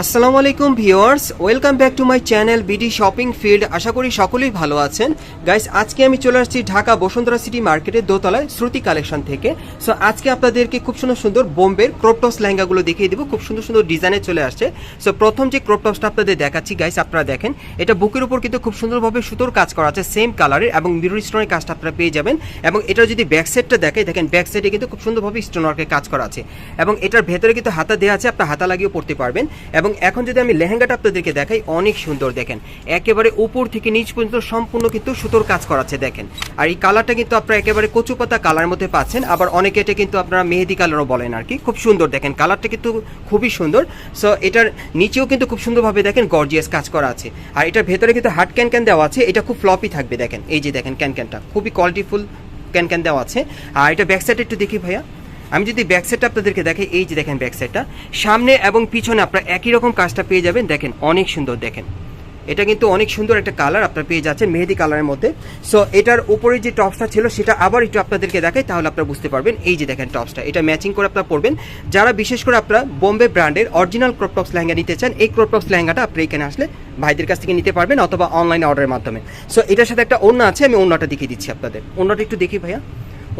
আসসালামু আলাইকুম viewers, welcome back to my channel BD shopping field. আশা করি সকলেই ভালো আছেন। গাইস, আজকে আমি চলে আসছি ঢাকা বসুন্ধরা সিটি মার্কেটের দোতলায় শ্রুতি কালেকশন থেকে। সো আজকে আপনাদেরকে খুব সুন্দর সুন্দর বোম্বের ক্রপটপস লেহেঙ্গাগুলো দেখিয়ে দিব। খুব সুন্দর সুন্দর ডিজাইনে চলে আসছে। সো প্রথম যে ক্রপটপসটা আপনাদের দেখাচ্ছি, গাইস, আপনারা দেখেন, এটা বুকের উপর কিন্তু খুব সুন্দরভাবে সুতোর কাজ করা আছে, সেম কালারের এবং মিরর স্টোনের কাজটা আপনারা পেয়ে যাবেন। এবং এটা যদি ব্যাক সাইডটা দেখে দেখেন ব্যাক সাইডে কিন্তু খুব সুন্দরভাবে স্টোন ওয়ার্কের কাজ করা আছে। এবং এটার ভেতরে কিন্তু হাতা দেওয়া আছে, আপনার হাতা লাগিয়েও পড়তে পারবেন। এবং এখন যদি আমি লেহেঙ্গাটা আপনাদেরকে দেখাই, অনেক সুন্দর দেখেন। একেবারে উপর থেকে নিচ পর্যন্ত সম্পূর্ণ কিন্তু সুতোর কাজ করা আছে, দেখেন। আর এই কালারটা কিন্তু আপনারা একেবারে কচু পাতা কালার মধ্যে পাচ্ছেন, আবার অনেকে এটা কিন্তু আপনারা মেহেদি কালারও বলেন আর কি। খুব সুন্দর, দেখেন। কালারটা কিন্তু খুবই সুন্দর। সো এটার নিচেও কিন্তু খুব সুন্দরভাবে, দেখেন গর্জিয়াস কাজ করা আছে। আর এটার ভেতরে কিন্তু হার্ড ক্যান ক্যান দেওয়া আছে। এটা খুব ফ্লপি থাকবে, দেখেন। এই যে, দেখেন ক্যান ক্যানটা খুবই কোয়ালিটিফুল ক্যান ক্যান দেওয়া আছে। আর এটা ব্যাক সাইড একটু দেখি ভাইয়া। আমি যদি ব্যাক সাইডটা আপনাদেরকে দেখাই, এই যে দেখেন ব্যাক সাইডটা সামনে এবং পিছনে আপনারা একই রকম কাজটা পেয়ে যাবেন। দেখেন, অনেক সুন্দর, দেখেন। এটা কিন্তু অনেক সুন্দর একটা কালার আপনারা পেয়ে যাচ্ছেন, মেহেদি কালারের মধ্যে। সো এটার উপরে যে টপসটা ছিল, সেটা আবার একটু আপনাদেরকে দেখাই, তাহলে আপনারা বুঝতে পারবেন। এই যে দেখেন টপসটা এটা ম্যাচিং করে আপনারা পরবেন। যারা বিশেষ করে আপনারা বোম্বে ব্র্যান্ডের অরিজিনাল ক্রপ টপস লেহেঙ্গা নিতে চান, এই ক্রপ টপস লেহেঙ্গাটা আপনি এখানে আসলে ভাইদের কাছ থেকে নিতে পারবেন অথবা অনলাইন অর্ডারের মাধ্যমে। সো এটার সাথে একটা অন্য আছে, আমি অন্যটা দেখিয়ে দিচ্ছি আপনাদের। অন্যটা একটু দেখি ভাইয়া।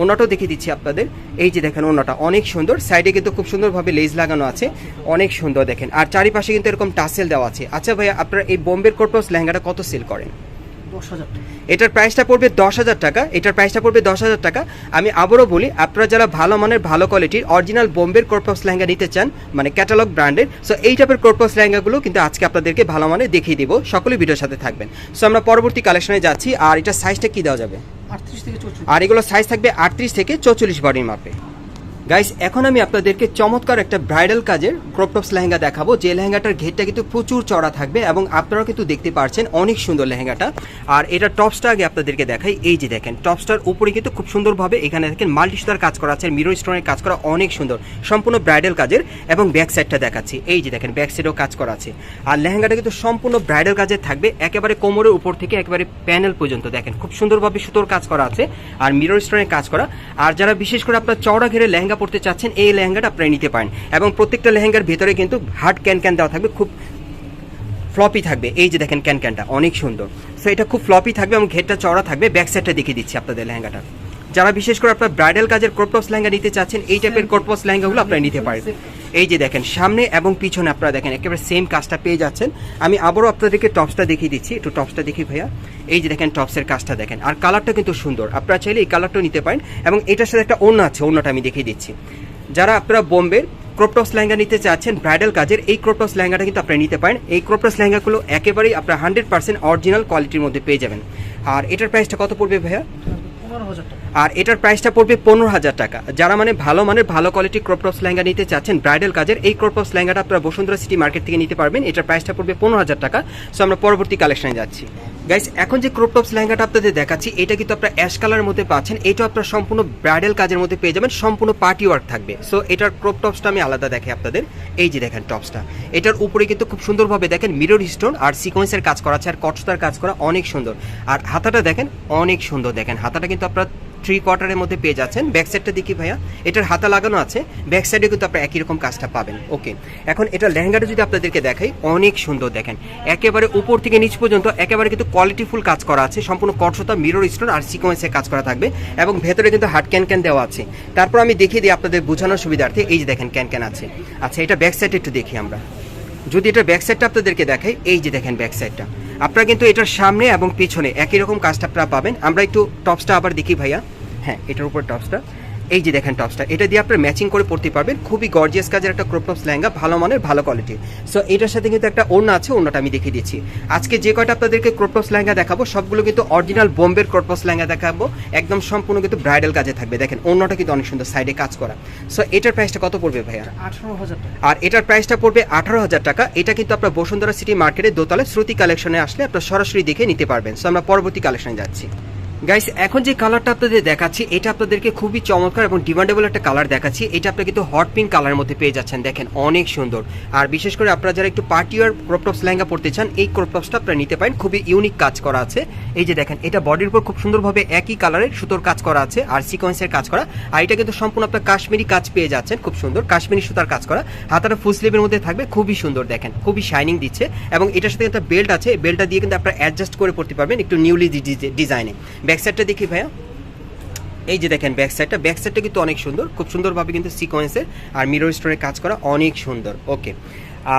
ওনাটাও দেখিয়ে দিচ্ছি আপনাদের। এই যে দেখেন ওনাটা অনেক সুন্দর। সাইডে কিন্তু খুব সুন্দরভাবে লেজ লাগানো আছে। অনেক সুন্দর দেখেন। আর চারিপাশে কিন্তু এরকম টাসেল দেওয়া আছে। আচ্ছা ভাইয়া আপনারা এই বোম্বের কোটপস লেহেঙ্গাটা কত সেল করেন? এটার প্রাইসটা পড়বে দশ হাজার টাকা। এটার প্রাইসটা পড়বে দশ হাজার টাকা। আমি আবারও বলি আপনারা যারা ভালো মানের ভালো কোয়ালিটির অরিজিনাল বোম্বের কোরপস লেহেঙ্গা নিতে চান মানে ক্যাটালগ ব্র্যান্ডের সো এই টাইপের কোরপস লেহেঙ্গাগুলো কিন্তু আজকে আপনাদেরকে ভালো মানের দেখিয়ে দিব। সকলে ভিডিওর সাথে থাকবেন। সো আমরা পরবর্তী কালেকশনে যাচ্ছি। আর এটা সাইজটা কি দেওয়া যাবে? আর এগুলো সাইজ থাকবে আটত্রিশ থেকে চৌচল্লিশ বডির মাপে। গাইস এখন আমি আপনাদেরকে চমৎকার একটা ব্রাইডাল কাজের ক্রপটপস লেহেঙ্গা দেখাবো। যে লেহেঙ্গাটার ঘেরটা কিন্তু প্রচুর চড়া থাকবে এবং আপনারাও কিন্তু দেখতে পারছেন অনেক সুন্দর লেহেঙ্গাটা। আর এটা টপসটা আগে আপনাদেরকে দেখাই। এই যে দেখেন, টপসটার উপরে কিন্তু খুব সুন্দরভাবে এখানে দেখেন মাল্টি সুতার কাজ করা আছে মিরর স্টোনের কাজ করা অনেক সুন্দর। সম্পূর্ণ ব্রাইডাল কাজের এবং ব্যাক সাইডটা দেখাচ্ছি। এই যে দেখেন ব্যাক সাইডেও কাজ করা আছে। আর লেহেঙ্গাটা কিন্তু সম্পূর্ণ ব্রাইডাল কাজের থাকবে, একেবারে কোমরের উপর থেকে একেবারে প্যানেল পর্যন্ত। দেখেন, খুব সুন্দরভাবে সুতোর কাজ করা আছে, আর মিরর স্টোনের কাজ করা। আর যারা বিশেষ করে আপনার চওড়া ঘেরে লেহেঙ্গা পড়তে চাচ্ছেন, এই লেহেঙ্গাটা আপনারা নিতে পারেন। এবং প্রত্যেকটা লেহেঙ্গার ভেতরে কিন্তু হার্ড ক্যান ক্যান দেওয়া থাকবে, খুব ফ্লপি থাকবে। এই যে দেখেন ক্যান ক্যানটা, অনেক সুন্দর। সো এটা খুব ফ্লপি থাকবে এবং ঘেরটা চড়া থাকবে, ব্যাক সাইডটা দেখিয়ে দিচ্ছি আপনাদের লেহেঙ্গাটা। যারা বিশেষ করে আপনার ব্রাইডাল কাজের কোর্পস লেহেঙ্গা নিতে চাচ্ছেন, এই টাইপের কোটপস লেহেঙ্গাগুলো আপনারা নিতে পারেন। এই যে দেখেন, সামনে এবং পিছনে আপনারা দেখেন, একেবারে সেম কাজটা পেয়ে যাচ্ছেন। আমি আবারও আপনাদেরকে টপসটা দেখিয়ে দিচ্ছি। একটু টপসটা দেখি ভাইয়া। এই যে দেখেন টপসের কাজটা দেখেন। আর কালারটা কিন্তু সুন্দর। আপনারা চাইলে এই কালারটাও নিতে পারেন। এবং এটার সাথে একটা অন্য আছে অন্যটা আমি দেখিয়ে দিচ্ছি। যারা আপনারা বোম্বের ক্রপটপস লেহেঙ্গা নিতে চাচ্ছেন ব্রাইডাল কাজের, এই ক্রপটপস লেহেঙ্গাটা কিন্তু আপনারা নিতে পারেন। এই ক্রপটপস লেহেঙ্গাগুলো একেবারেই আপনারা হান্ড্রেড পার্সেন্ট অরিজিনাল কোয়ালিটির মধ্যে পেয়ে যাবেন। আর এটার প্রাইসটা কত পড়বে ভাইয়া? পনেরো হাজার টাকা। আর এটার প্রাইসটা পড়বে পনেরো হাজার টাকা। যারা মানে ভালো মানের, ভালো কোয়ালিটি ক্রপটপস লেহেঙ্গা নিতে চাচ্ছেন ব্রাইডাল কাজের এই ক্রপটপস লেহেঙ্গাটা আপনারা বসুন্ধরা সিটি মার্কেট থেকে নিতে পারবেন। এটার প্রাইসটা পড়বে পনেরো হাজার টাকা। সো আমরা পরবর্তী কালেকশনে যাচ্ছি। গাইস এখন যে ক্রপটপস লেহেঙ্গাটা আপনাদের দেখাচ্ছি, এটা কিন্তু আপনারা অ্যাশ কালারের মধ্যে পাচ্ছেন। এটা আপনারা সম্পূর্ণ ব্রাইডাল কাজের মধ্যে পেয়ে যাবেন। সম্পূর্ণ পার্টি ওয়ার্ক থাকবে। সো এটার ক্রপ টপসটা আমি আলাদা দেখে আপনাদের। এই যে দেখেন টপসটা এটার উপরে কিন্তু খুব সুন্দরভাবে দেখেন মিরর স্টোন আর সিকোয়েন্সের কাজ করা আছে আর কটসতার কাজ করা অনেক সুন্দর। আর হাতাটা দেখেন অনেক সুন্দর দেখেন। হাতাটা কিন্তু আপনারা থ্রি কোয়ার্টারের মধ্যে পেয়ে যাচ্ছেন। ব্যাক সাইডটা দেখি ভাইয়া। এটার হাতা লাগানো আছে। ব্যাক সাইডে কিন্তু আপনারা একই রকম কাজটা পাবেন। ওকে এখন এটা লেহেঙ্গাটা যদি আপনাদেরকে দেখাই, অনেক সুন্দর দেখেন। একেবারে উপর থেকে নিচ পর্যন্ত একেবারে কিন্তু কোয়ালিটিফুল কাজ করা আছে। সম্পূর্ণ কঠোরতা মিরর স্টোন আর সিকোয়েন্সের কাজ করা থাকবে। এবং ভেতরে কিন্তু হার্ড ক্যান ক্যান দেওয়া আছে। তারপর আমি দেখিয়ে দিই আপনাদের বোঝানোর সুবিধার্থে। এই যে দেখেন ক্যান ক্যান আছে। আচ্ছা এটা ব্যাক সাইডে একটু দেখি আমরা। যদি এটা ব্যাক সাইডটা আপনাদেরকে দেখাই, এই যে দেখেন ব্যাক সাইডটা আপনারা কিন্তু এটার সামনে এবং পিছনে একই রকম কাজটা আপনারা পাবেন। আমরা একটু টপসটা আবার দেখি ভাইয়া। হ্যাঁ এটার উপর টপসটা। এই যে দেখেন টপসটা এটা দিয়ে আপনারা ম্যাচিং করে পড়তে পারবেন। খুবই গর্জিয়াস কাজের একটা ক্রপ টপস লেহেঙ্গা ভালো মানের ভালো কোয়ালিটি সো এটার সাথে কিন্তু একটা ওড়না আছে ওড়নাটা আমি দেখিয়ে দিচ্ছি। আজকে যে কয়টা আপনাদেরকে ক্রপ টপস লেহেঙ্গা দেখাবো সবগুলো কিন্তু অরিজিনাল বোম্বের ক্রপ টপস লেহেঙ্গা দেখাবো। একদম সম্পূর্ণ কিন্তু ব্রাইডাল কাজে থাকবে। দেখেন ওড়নাটা কিন্তু অনেক সুন্দর সাইডে কাজ করা। সো এটার প্রাইসটা কত পড়বে ভাইয়া? আঠারো হাজার টাকা। আর এটার প্রাইসটা পড়বে আঠারো হাজার টাকা। এটা কিন্তু আপনার বসুন্ধরা সিটি মার্কেটের দোতলায় শ্রুতি কালেকশনে আসলে আপনার সরাসরি দেখে নিতে পারবেন। সো আমরা পরবর্তী কালেকশনে যাচ্ছি। গাইস এখন যে কালারটা আপনাদের দেখাচ্ছি, এটা আপনাদেরকে খুবই চমৎকার এবং ডিমান্ডেবল একটা কালার দেখাচ্ছি। এটা আপনি কিন্তু হট পিঙ্ক কালারের মধ্যে পেয়ে যাচ্ছেন, দেখেন, অনেক সুন্দর। আর বিশেষ করে আপনারা যারা একটু পার্টি আর ক্রপটপস লেহেঙ্গা পড়তে চান, এই ক্রপটপসটা আপনারা নিতে পারেন। খুবই ইউনিক কাজ করা আছে। এই যে দেখেন, এটা বডির উপর খুব সুন্দরভাবে একই কালারের সুতোর কাজ করা আছে আর সিকোয়েন্সের কাজ করা। আর এটা কিন্তু সম্পূর্ণ আপনার কাশ্মীরি কাজ পেয়ে যাচ্ছেন, খুব সুন্দর। কাশ্মীরি সুতার কাজ করা। হাতাটা ফুল স্লিভের মধ্যে থাকবে, খুবই সুন্দর, দেখেন, খুবই শাইনিং দিচ্ছে। এবং এটার সাথে একটা বেল্ট আছে বেল্টটা দিয়ে কিন্তু আপনারা অ্যাডজাস্ট করে পড়তে পারবেন একটু নিউলি ডিজাইনে ব্যাক সাইডটা দেখি ভাইয়া। এই যে দেখেন ব্যাক সাইডটা ব্যাক সাইডটা কিন্তু অনেক সুন্দর, খুব সুন্দরভাবে কিন্তু সিকোয়েন্সের আর মিরর স্টোনের কাজ করা অনেক সুন্দর ওকে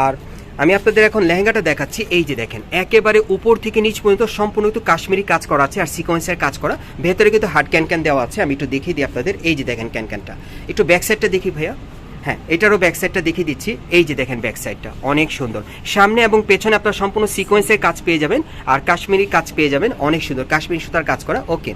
আর আমি আপনাদের এখন লেহেঙ্গাটা দেখাচ্ছি, এই যে দেখেন, একেবারে উপর থেকে নিচ পর্যন্ত সম্পূর্ণ কিন্তু কাশ্মীরি কাজ করা আছে আর সিকোয়েন্সের কাজ করা। ভেতরে কিন্তু হার্ড ক্যান ক্যান দেওয়া আছে, আমি একটু দেখিয়ে দিই আপনাদের, এই যে দেখেন ক্যান ক্যানটা একটু ব্যাক সাইডটা দেখি ভাইয়া। হ্যাঁ এটারও ব্যাক সাইডটা দেখিয়ে দিচ্ছি। এই যে দেখেন ব্যাক সাইডটা অনেক সুন্দর। সামনে এবং পেছনে আপনার সম্পূর্ণ সিকোয়েন্সের কাজ পেয়ে যাবেন আর কাশ্মীরি কাজ পেয়ে যাবেন অনেক সুন্দর। কাশ্মীরি সুতার কাজ করা ওকে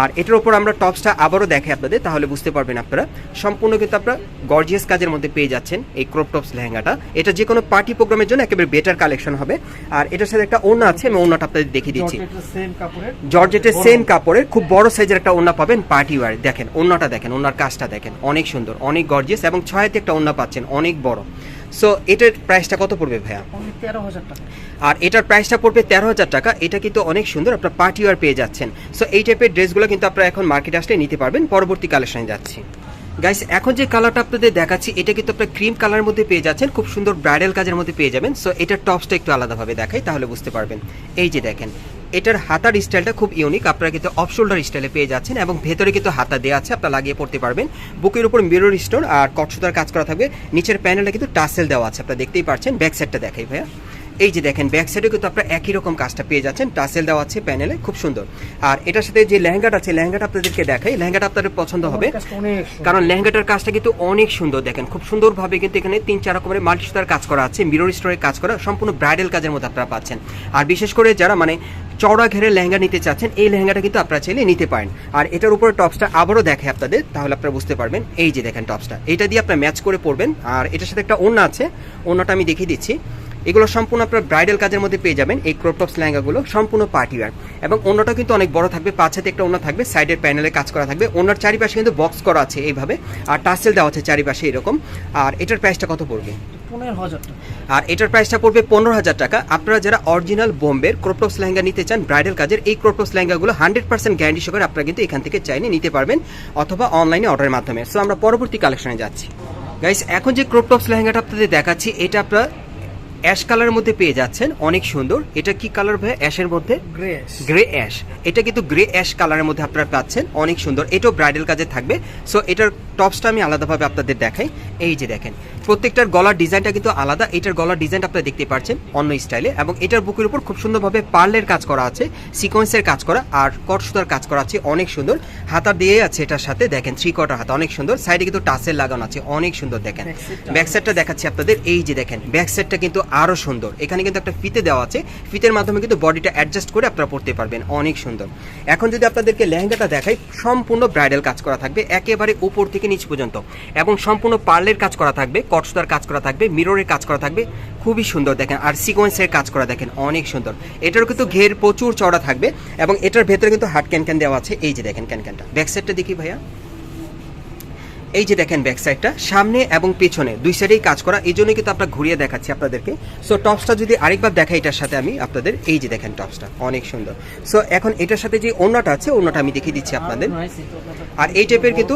আর এটার উপর আমরা টপসটা আবারও দেখাই আপনাদের তাহলে বুঝতে পারবেন আপনারা। সম্পূর্ণ কিন্তু আপনারা গর্জিয়াস কাজের মধ্যে পেয়ে যাচ্ছেন এই ক্রপ টপস লেহেঙ্গাটা। এটা যে কোনো পার্টি প্রোগ্রামের জন্য একেবারে বেটার কালেকশন হবে। আর এটার সাথে একটা ওড়না আছে আমি ওড়নাটা আপনাদের দেখিয়ে দিচ্ছি। জর্জেটের সেম কাপড়ের খুব বড় সাইজের একটা ওড়না পাবেন পার্টি ওয়ার দেখেন ওড়নাটা দেখেন ওনার কাজটা দেখেন অনেক সুন্দর অনেক গর্জিয়াস এবং ছয়াতে একটা ওড়না পাচ্ছেন অনেক বড়। সো এটার প্রাইসটা কত পড়বে ভাইয়া? তেরো হাজার টাকা। আর এটার প্রাইসটা পড়বে তেরো হাজার টাকা এটা কিন্তু অনেক সুন্দর আপনার পার্টি ওয়ার পেয়ে যাচ্ছেন। সো এই টাইপের ড্রেসগুলো কিন্তু আপনারা এখন মার্কেটে আসলে নিতে পারবেন পরবর্তী কালেকশনে যাচ্ছি। গাইস এখন যে কালারটা আপনাদের দেখাচ্ছি, এটা কিন্তু আপনার ক্রিম কালারের মধ্যে পেয়ে যাচ্ছেন। খুব সুন্দর ব্রাইডাল কাজের মধ্যে পেয়ে যাবেন। সো এটার টপসটা একটু আলাদাভাবে দেখাই, তাহলে বুঝতে পারবেন। এই যে দেখেন, এটার হাতার স্টাইলটা খুব ইউনিক আপনারা কিন্তু অফ শোল্ডার স্টাইলে পেয়ে যাচ্ছেন এবং ভেতরে কিন্তু হাতা দেওয়া আছে, আপনারা লাগিয়ে পড়তে পারবেন। বুকের উপর মিরর স্টোন আর কটসুতার কাজ করা থাকবে। নিচের প্যানেলটা কিন্তু টাসেল দেওয়া আছে, আপনারা দেখতেই পাচ্ছেন ব্যাক সাইডটা দেখাই, ভাইয়া। এই যে দেখেন ব্যাক সাইডে কিন্তু আপনারা একই রকম কাজটা পেয়ে যাচ্ছেন। টাসেল দেওয়া আছে প্যানেলে খুব সুন্দর। আর এটার সাথে যে লেহেঙ্গাটা আছে লেহেঙ্গাটা আপনাদেরকে দেখাই। লেহেঙ্গাটা আপনাদের পছন্দ হবে। কারণ লেহেঙ্গাটার কাজটা কিন্তু অনেক সুন্দর দেখেন। খুব সুন্দরভাবে কিন্তু এখানে তিন চার রকমের মাল্টি সুতার কাজ করা আছে মিরর স্টোরের কাজ করা সম্পূর্ণ ব্রাইডাল কাজের মধ্যে আপনারা পাচ্ছেন। আর বিশেষ করে যারা মানে চওড়া ঘেরে লেহেঙ্গা নিতে চাচ্ছেন এই লেহেঙ্গাটা কিন্তু আপনারা চাইলে নিতে পারেন। আর এটার উপরে টপসটা আবারও দেখে আপনাদের তাহলে আপনারা বুঝতে পারবেন। এই যে দেখেন টপসটা এটা দিয়ে আপনারা ম্যাচ করে পরবেন। আর এটার সাথে একটা ওড়না আছে ওড়নাটা আমি দেখিয়ে দিচ্ছি। এগুলো সম্পূর্ণ আপনার ব্রাইডাল কাজের মধ্যে পেয়ে যাবেন এই ক্রপ টপস লেহেঙ্গাগুলো সম্পূর্ণ পার্টি ওয়্যার এবং অন্যটা কিন্তু অনেক বড় থাকবে পাঁচ হাতে একটা অন্য থাকবে সাইডের প্যানেলে কাজ করা থাকবে। অন্যার চারিপাশে কিন্তু বক্স করা আছে এইভাবে আর টাসেল দেওয়া আছে চারিপাশে এরকম। আর এটার প্রাইসটা কত পড়বে? পনেরো হাজার আর এটার প্রাইসটা পড়বে পনেরো হাজার টাকা। আপনারা যারা অরিজিনাল বোম্বের ক্রোপটপস লেহেঙ্গা নিতে চান ব্রাইডাল কাজের এই ক্রোপটপস লেহেঙ্গাগুলো হান্ড্রেড পার্সেন্ট গ্যারান্টি সহকারে আপনারা কিন্তু এখান থেকে চাইলে নিতে পারবেন অথবা অনলাইনে অর্ডারের মাধ্যমে। সো আমরা পরবর্তী কালেকশনে যাচ্ছি। গাইস এখন যে ক্রোপটপস লেহেঙ্গাটা আপনাদের দেখাচ্ছি এটা আপনারা অ্যাশ কালারের মধ্যে পেয়ে যাচ্ছেন। অনেক সুন্দর। এটা কি কালার ভাই অ্যাশের মধ্যে? গ্রে অ্যাশ এটা কিন্তু গ্রে অ্যাশ কালারের মধ্যে আপনারা পাচ্ছেন। অনেক সুন্দর। এটাও ব্রাইডাল কাজে থাকবে। সো এটার টপসটা আমি আলাদাভাবে আপনাদের দেখাই। এই যে দেখেন প্রত্যেকটার গলার ডিজাইনটা কিন্তু আলাদা। এটার গলার ডিজাইনটা আপনারা দেখতে পাচ্ছেন অন্য স্টাইলে এবং এটার বুকের উপর খুব সুন্দরভাবে পার্লের কাজ করা আছে সিকোয়েন্সের কাজ করা আর কট সুতার কাজ করা আছে অনেক সুন্দর। হাতা দিয়ে আছে এটার সাথে দেখেন থ্রি কটার হাতা অনেক সুন্দর। সাইডে কিন্তু টাসেল লাগানো আছে অনেক সুন্দর দেখেন। ব্যাক সাইডটা দেখাচ্ছি আপনাদের এই যে দেখেন ব্যাক সাইডটা কিন্তু আরও সুন্দর। এখানে কিন্তু একটা ফিতে দেওয়া আছে ফিতের মাধ্যমে কিন্তু বডিটা অ্যাডজাস্ট করে আপনারা পড়তে পারবেন অনেক সুন্দর। এখন যদি আপনাদেরকে লেহেঙ্গাটা দেখাই সম্পূর্ণ ব্রাইডাল কাজ করা থাকবে একেবারে উপর থেকে নিচ পর্যন্ত এবং সম্পূর্ণ পার্লের কাজ করা থাকবে কটসুতার কাজ করা থাকবে মিররের কাজ করা থাকবে, খুবই সুন্দর দেখেন। আর সিকোয়েন্সের কাজ করা দেখেন, অনেক সুন্দর। এটার কিন্তু ঘের প্রচুর চড়া থাকবে এবং এটার ভেতরে কিন্তু হাট ক্যান দেওয়া আছে। এই যে দেখেন ক্যান ক্যানটা ব্যাক সাইডটা দেখি ভাইয়া। এই যে দেখেন ব্যাক সাইডটা সামনে এবং পেছনে, দুই সাইডেই কাজ করা, এই জন্য কিন্তু আপনার ঘুরিয়ে দেখাচ্ছি আপনাদেরকে। সো টপসটা যদি আরেকবার দেখাই, এটার সাথে আমি আপনাদের, এই যে দেখেন টপসটা অনেক সুন্দর। সো এখন এটার সাথে যে অন্যটা আছে অন্যটা আমি দেখিয়ে দিচ্ছি আপনাদের। আর এই টাইপের কিন্তু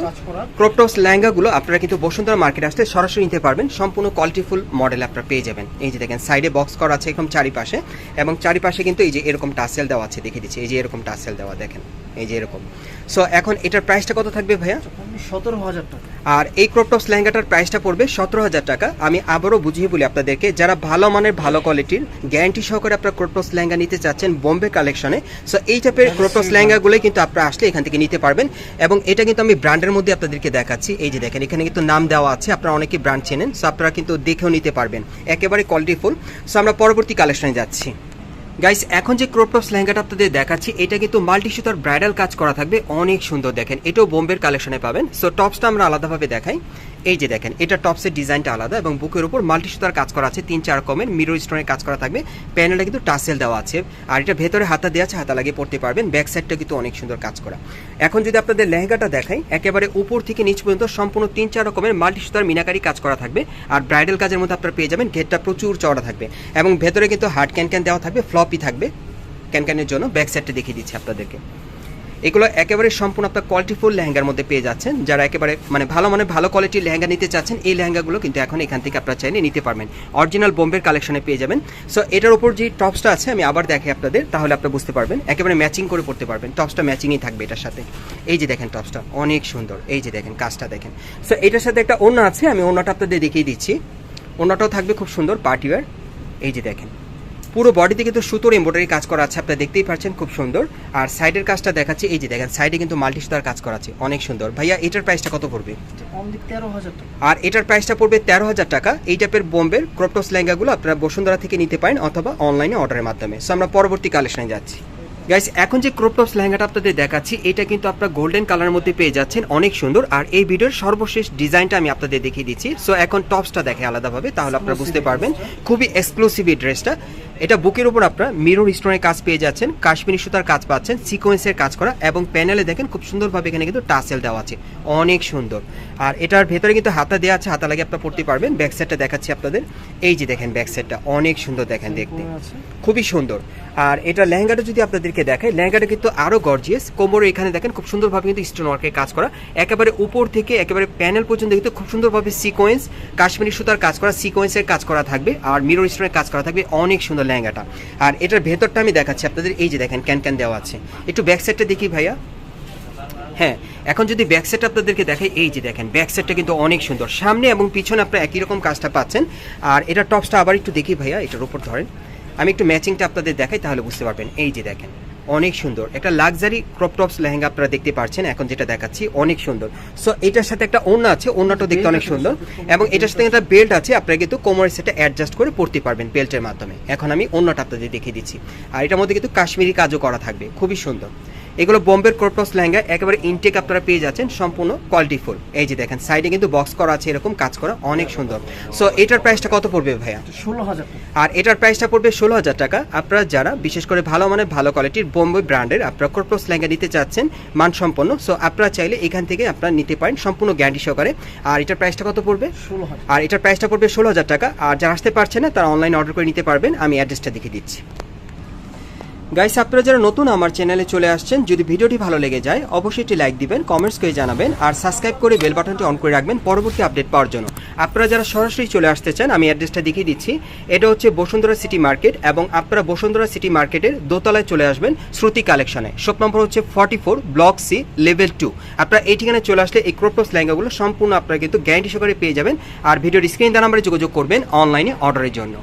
ক্রপটপস লেহেঙ্গাগুলো আপনারা কিন্তু বসুন্ধরা মার্কেট আসতে সরাসরি নিতে পারবেন। সম্পূর্ণ কোয়ালিটিফুল মডেল আপনারা পেয়ে যাবেন। এই যে দেখেন সাইডে বক্স করা আছে এরকম চারিপাশে। এবং চারিপাশে কিন্তু এই যে এরকম টাসেল দেওয়া আছে, দেখিয়ে দিচ্ছি। এই যে এরকম টাসেল দেওয়া, দেখেন, এই যে এরকম। সো এখন এটার প্রাইসটা কত থাকবে ভাইয়া? সতেরো হাজার টাকা। আর এই ক্রপটপস লেহেঙ্গাটার প্রাইসটা পড়বে সতেরো হাজার টাকা। আমি আবারও বুঝিয়ে বলি আপনাদেরকে, যারা ভালো মানের, ভালো কোয়ালিটির গ্যারান্টি সহকারে আপনার ক্রপটপস লেহেঙ্গা নিতে চাচ্ছেন বোম্বে কালেকশনে সো এই টাইপের ক্রপটপস লেহেঙ্গাগুলোই কিন্তু আপনারা আসলে এখান থেকে নিতে পারবেন। এবং এটা কিন্তু আমি ব্র্যান্ডের মধ্যে আপনাদেরকে দেখাচ্ছি। এই যে দেখেন, এখানে কিন্তু নাম দেওয়া আছে, আপনারা অনেকে ব্র্যান্ড চেনেন সো আপনারা কিন্তু দেখেও নিতে পারবেন। একেবারে কোয়ালিটিফুল সো আমরা পরবর্তী কালেকশনে যাচ্ছি। গাইস এখন যে ক্রপটপস লেহেঙ্গাটা আপনাদের দেখাচ্ছি, এটা কিন্তু মাল্টি সুতার ব্রাইডাল কাজ করা থাকবে, অনেক সুন্দর দেখেন। এটাও বোম্বের কালেকশনে পাবেন। সো টপসটা আমরা আলাদাভাবে দেখাই। এই যে দেখেন, এটা টপসের ডিজাইনটা আলাদা এবং বুকের উপর মাল্টি সুতার কাজ করা আছে, তিন চার কমের মিরর স্টোনের কাজ করা থাকবে। প্যানেলটা কিন্তু টাসেল দেওয়া আছে। আর এটা ভেতরে হাতা দেওয়া আছে, হাতা লাগিয়ে পড়তে পারবেন। ব্যাক সাইডটা কিন্তু অনেক সুন্দর কাজ করা। এখন যদি আপনাদের লেহেঙ্গাটা দেখাই, একেবারে উপর থেকে নিচ পর্যন্ত সম্পূর্ণ তিন চার রকমের মাল্টি সুতার মিনাকারি কাজ করা থাকবে। আর ব্রাইডাল কাজের মধ্যে আপনারা পেয়ে যাবেন, ঘেরটা প্রচুর চওড়া থাকবে। এবং ভেতরে কিন্তু হার্ড ক্যান ক্যান দেওয়া থাকবে ফ্লপি থাকবে। ক্যান ক্যানের জন্য ব্যাক সাইডটা দেখিয়ে দিচ্ছি আপনাদেরকে। এগুলো একেবারে সম্পূর্ণ আপনার কোয়ালিটিফুল লেহেঙ্গার মধ্যে পেয়ে যাচ্ছেন। যারা একেবারে মানে ভালো মানে ভালো কোয়ালিটির লেহেঙ্গা নিতে চাচ্ছেন, এই লেহেঙ্গাগুলো কিন্তু এখন এখান থেকে আপনারা চাইলে নিতে পারবেন। অরিজিনাল বোম্বের কালেকশনে পেয়ে যাবেন। সো এটার উপর যে টপসটা আছে, আমি আবার দেখে আপনাদের, তাহলে আপনারা বুঝতে পারবেন। একেবারে ম্যাচিং করে পড়তে পারবেন। টপসটা ম্যাচিংই থাকবে এটার সাথে। এই যে দেখেন টপসটা অনেক সুন্দর। এই যে দেখেন কাজটা দেখেন। সো এটার সাথে একটা ওড়না আছে, আমি ওড়নাটা আপনাদের দেখিয়ে দিচ্ছি। ওড়নাটাও থাকবে খুব সুন্দর পার্টিওয়ার এই যে দেখেন। পুরো বডিতে কিন্তু সুতোর এমব্রয়ডারি কাজ করা আছে আপনারা দেখতেই পাচ্ছেন খুব সুন্দর। আর সাইডের কাজটা দেখাচ্ছে এই যে দেখেন সাইডে কিন্তু মাল্টি সুতার কাজ করা আছে অনেক সুন্দর। ভাইয়া এটার প্রাইসটা কত পড়বে? আর এটার প্রাইসটা পড়বে তেরো হাজার টাকা এই টাইপের বোম্বের ক্রপটস লেহেঙ্গাগুলো আপনারা বসুন্ধরা থেকে নিতে পারেন অথবা অনলাইনে অর্ডারের মাধ্যমে। সো আমরা পরবর্তী কালেকশনে যাচ্ছি। গাইস এখন যে ক্রপটপস লেহেঙ্গাটা আপনাদের দেখাচ্ছি এটা কিন্তু আপনারা গোল্ডেন কালারের মধ্যে পেয়ে যাচ্ছেন অনেক সুন্দর। আর এই ভিডিওর সর্বশেষ ডিজাইনটা আমি আপনাদের দেখিয়ে দিচ্ছি। সো এখন টপসটা দেখে আলাদাভাবে তাহলে আপনারা বুঝতে পারবেন খুবই এক্সক্লুসিভ এই ড্রেসটা এটা বুকের উপর আপনারা মিরর স্টোনের কাজ পেয়ে যাচ্ছেন কাশ্মীরি সুতার কাজ পাচ্ছেন সিকোয়েন্সের কাজ করা এবং প্যানেলে দেখেন খুব সুন্দরভাবে এখানে কিন্তু টাসেল দেওয়া আছে অনেক সুন্দর। আর এটার ভেতরে কিন্তু হাতা দেওয়া আছে হাতা লাগে আপনারা পড়তে পারবেন ব্যাক সাইডটা দেখাচ্ছি আপনাদের এই যে দেখেন ব্যাক সাইডটা অনেক সুন্দর দেখেন দেখতে। খুবই সুন্দর। আর এটা লেহেঙ্গাটা যদি আপনাদেরকে দেখায় লেহেঙ্গাটা কিন্তু আরও গর্জিয়াস কোমরে এখানে দেখেন খুব সুন্দরভাবে কিন্তু স্টোন ওয়ার্কের কাজ করা একেবারে উপর থেকে একেবারে প্যানেল পর্যন্ত কিন্তু খুব সুন্দরভাবে সিকোয়েন্স কাশ্মীরি সুতার কাজ করা সিকোয়েন্সের কাজ করা থাকবে আর মিরর স্টোনের কাজ করা থাকবে অনেক সুন্দর লেহেঙ্গাটা। আর এটার ভেতরটা আমি দেখাচ্ছি, আপনাদের এই যে দেখেন, ক্যান ক্যান দেওয়া আছে। একটু ব্যাক সাইডটা দেখি ভাইয়া। হ্যাঁ এখন যদি ব্যাক সাইড আপনাদেরকে দেখাই, এই যে দেখেন ব্যাক সাইডটা কিন্তু অনেক সুন্দর। সামনে এবং পিছনে আপনারা একই রকম কাজটা পাচ্ছেন। আর এটা টপসটা আবার একটু দেখি ভাইয়া, এটার উপর ধরেন। আমি একটু ম্যাচিংটা আপনাদের দেখাই, তাহলে বুঝতে পারবেন। এই যে দেখেন। অনেক সুন্দর। একটা লাক্সারি ক্রপ টপস লেহেঙ্গা আপনারা দেখতে পাচ্ছেন এখন যেটা দেখাচ্ছি, অনেক সুন্দর। সো এটার সাথে একটা ওড়না আছে, ওড়নাটা দেখতে অনেক সুন্দর। এবং এটার সাথে একটা বেল্ট আছে, আপনারা কিন্তু কোমরের সেটা অ্যাডজাস্ট করে পড়তে পারবেন বেল্টের মাধ্যমে। এখন আমি ওড়নাটা আপনাদের দেখিয়ে দিচ্ছি। আর এটার মধ্যে কিন্তু কাশ্মীরি কাজও করা থাকবে, খুবই সুন্দর। এগুলো বোম্বের ক্রপটস ল্যাঙ্গা একেবারে ইনটেক আপনারা পেয়ে যাচ্ছেন সম্পূর্ণ কোয়ালিটি ফুল এই যে দেখেন সাইডে কিন্তু বক্স করা আছে এরকম কাজ করা অনেক সুন্দর। সো এটার প্রাইসটা কত পড়বে ভাইয়া? ষোলো হাজার আর এটার প্রাইসটা পড়বে ষোলো হাজার টাকা। আপনারা যারা বিশেষ করে ভালো মানের ভালো কোয়ালিটির বোম্বে ব্র্যান্ডের আপনারা ক্রপটস ল্যাঙ্গা নিতে চাচ্ছেন মানসম্পন্ন। সো আপনারা চাইলে এখান থেকে আপনারা নিতে পারেন সম্পূর্ণ গ্যারান্টি সহকারে। আর এটার প্রাইসটা কত পড়বে? ষোলো আর এটার প্রাইসটা পড়বে ষোলো হাজার টাকা। আর যারা আসতে পারছে না তারা অনলাইন অর্ডার করে নিতে পারবেন। আমি অ্যাড্রেসটা দেখে দিচ্ছি। গাইস আপনারা যারা নতুন আমার চ্যানেলে চলে আসছেন, যদি ভিডিওটি ভালো লেগে যায়, অবশ্যই একটি লাইক দিবেন কমেন্টস করে জানাবেন, আর সাবস্ক্রাইব করে বেল বাটনটি অন করে রাখবেন পরবর্তী আপডেট পাওয়ার জন্য। আপনারা যারা সরাসরি চলে আসতে চান, আমি অ্যাড্রেসটা দেখিয়ে দিচ্ছি। এটা হচ্ছে বসুন্ধরা সিটি মার্কেট এবং আপনারা বসুন্ধরা সিটি মার্কেটের দোতলায় চলে আসবেন শ্রুতি কালেকশনে শপ নম্বর হচ্ছে forty four block C level two আপনারা এই ঠিকানায় চলে আসলে এই ক্রোপটস লেহেঙ্গাগুলো সম্পূর্ণ আপনারা কিন্তু গ্যারান্টি সহকারে পেয়ে যাবেন। আর ভিডিওর স্ক্রিন দেওয়া নাম্বারে যোগাযোগ করবেন অনলাইনে অর্ডারের জন্য।